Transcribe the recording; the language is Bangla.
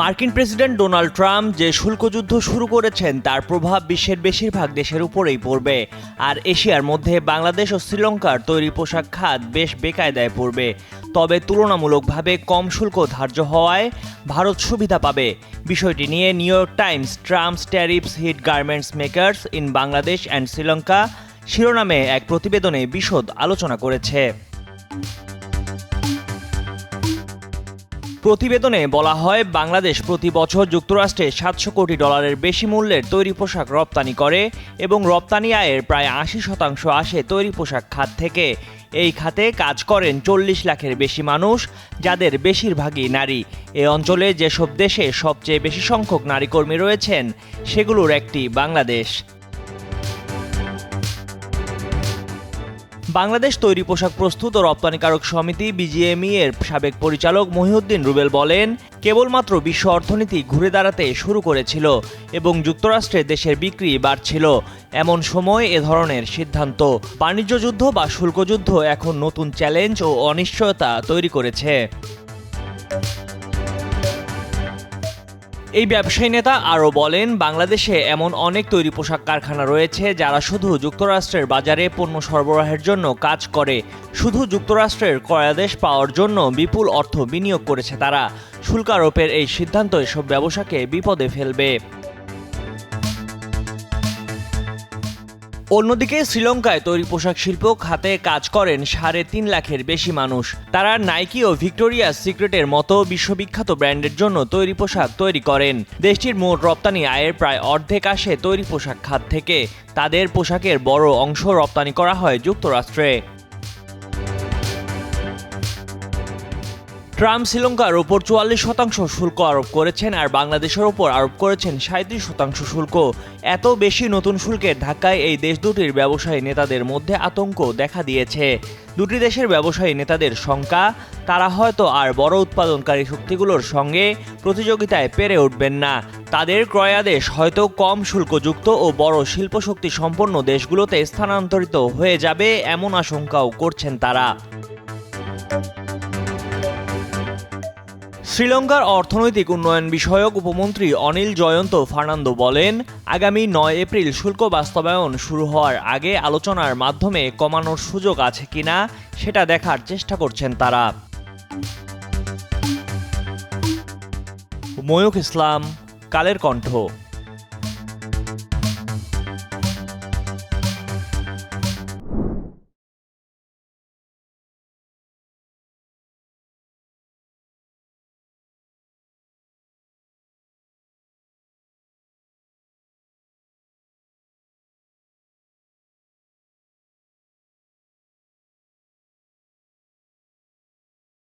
মার্কিন প্রেসিডেন্ট ডোনাল্ড ট্রাম্প যে শুল্কযুদ্ধ শুরু করেছেন, তার প্রভাব বিশ্বের বেশিরভাগ দেশের উপরেই পড়বে। আর এশিয়ার মধ্যে বাংলাদেশ ও শ্রীলঙ্কার তৈরি পোশাক খাত বেশ বেকায়দায় পড়বে। তবে তুলনামূলকভাবে কম শুল্ক ধার্য হওয়ায় ভারত সুবিধা পাবে। বিষয়টি নিয়ে New York Times Trump's tariffs hit garments makers in Bangladesh and Sri Lanka শিরোনামে এক প্রতিবেদনে বিশদ আলোচনা করেছে। প্রতিবেদনে বলা হয়, বাংলাদেশ প্রতি বছর যুক্তরাষ্ট্রে সাতশো কোটি ডলারের বেশি মূল্যের তৈরি পোশাক রপ্তানি করে এবং রপ্তানি আয়ের প্রায় আশি শতাংশ আসে তৈরি পোশাক খাত থেকে। এই খাতে কাজ করেন চল্লিশ লাখের বেশি মানুষ, যাদের বেশিরভাগই নারী। এ অঞ্চলে যেসব দেশে সবচেয়ে বেশি সংখ্যক নারী কর্মী রয়েছেন, সেগুলোর একটি বাংলাদেশ। বাংলাদেশ তৈরি পোশাক প্রস্তুত ও রপ্তানিকারক সমিতি বিজিএমই এর সাবেক পরিচালক মহিউদ্দিন রুবেল বলেন, কেবলমাত্র বিশ্ব অর্থনীতি ঘুরে দাঁড়াতে শুরু করেছিল এবং যুক্তরাষ্ট্রে দেশের বিক্রি বাড়ছিল। এমন সময় এ ধরনের সিদ্ধান্ত। বাণিজ্য যুদ্ধ বা শুল্কযুদ্ধ এখন নতুন চ্যালেঞ্জ ও অনিশ্চয়তা তৈরি করেছে। এই ব্যবসায়ী নেতা আরও বলেন, বাংলাদেশে এমন অনেক তৈরি পোশাক কারখানা রয়েছে যারা শুধু যুক্তরাষ্ট্রের বাজারে পণ্য সরবরাহের জন্য কাজ করে। শুধু যুক্তরাষ্ট্রের ক্রয়াদেশ পাওয়ার জন্য বিপুল অর্থ বিনিয়োগ করেছে তারা। শুল্কারোপের এই সিদ্ধান্ত এসব ব্যবসাকে বিপদে ফেলবে। অন্যদিকে শ্রীলঙ্কায় তৈরি পোশাক শিল্প খাতে কাজ করেন সাড়ে তিন লাখের বেশি মানুষ। তারা নাইকি ও ভিক্টোরিয়া সিক্রেটের মতো বিশ্ববিখ্যাত ব্র্যান্ডের জন্য তৈরি পোশাক তৈরি করেন। দেশটির মোট রপ্তানি আয়ের প্রায় অর্ধেক আসে তৈরি পোশাক খাত থেকে। তাদের পোশাকের বড় অংশ রপ্তানি করা হয় যুক্তরাষ্ট্রে। ট্রাম্প শ্রীলঙ্কার ওপর চুয়াল্লিশ শতাংশ শুল্ক আরোপ করেছেন আর বাংলাদেশের ওপর আরোপ করেছেন সাঁত্রিশ শতাংশ শুল্ক। এত বেশি নতুন শুল্কের ধাক্কায় এই দেশ দুটির ব্যবসায়ী নেতাদের মধ্যে আতঙ্ক দেখা দিয়েছে। দুটি দেশের ব্যবসায়ী নেতাদের শঙ্কা, তারা হয়তো আর বড় উৎপাদনকারী শক্তিগুলোর সঙ্গে প্রতিযোগিতায় পেরে উঠবেন না। তাদের ক্রয়াদেশ হয়তো কম শুল্কযুক্ত ও বড় শিল্পশক্তি সম্পন্ন দেশগুলোতে স্থানান্তরিত হয়ে যাবে এমন আশঙ্কাও করছেন তারা। শ্রীলঙ্কার অর্থনৈতিক উন্নয়ন বিষয়ক উপমন্ত্রী অনিল জয়ন্ত ফার্নান্দো বলেন, আগামী নয় এপ্রিল শুল্ক বাস্তবায়ন শুরু হওয়ার আগে আলোচনার মাধ্যমে কমানোর সুযোগ আছে কিনা সেটা দেখার চেষ্টা করছেন তারা। ময়ূখ ইসলাম, কালের কণ্ঠ।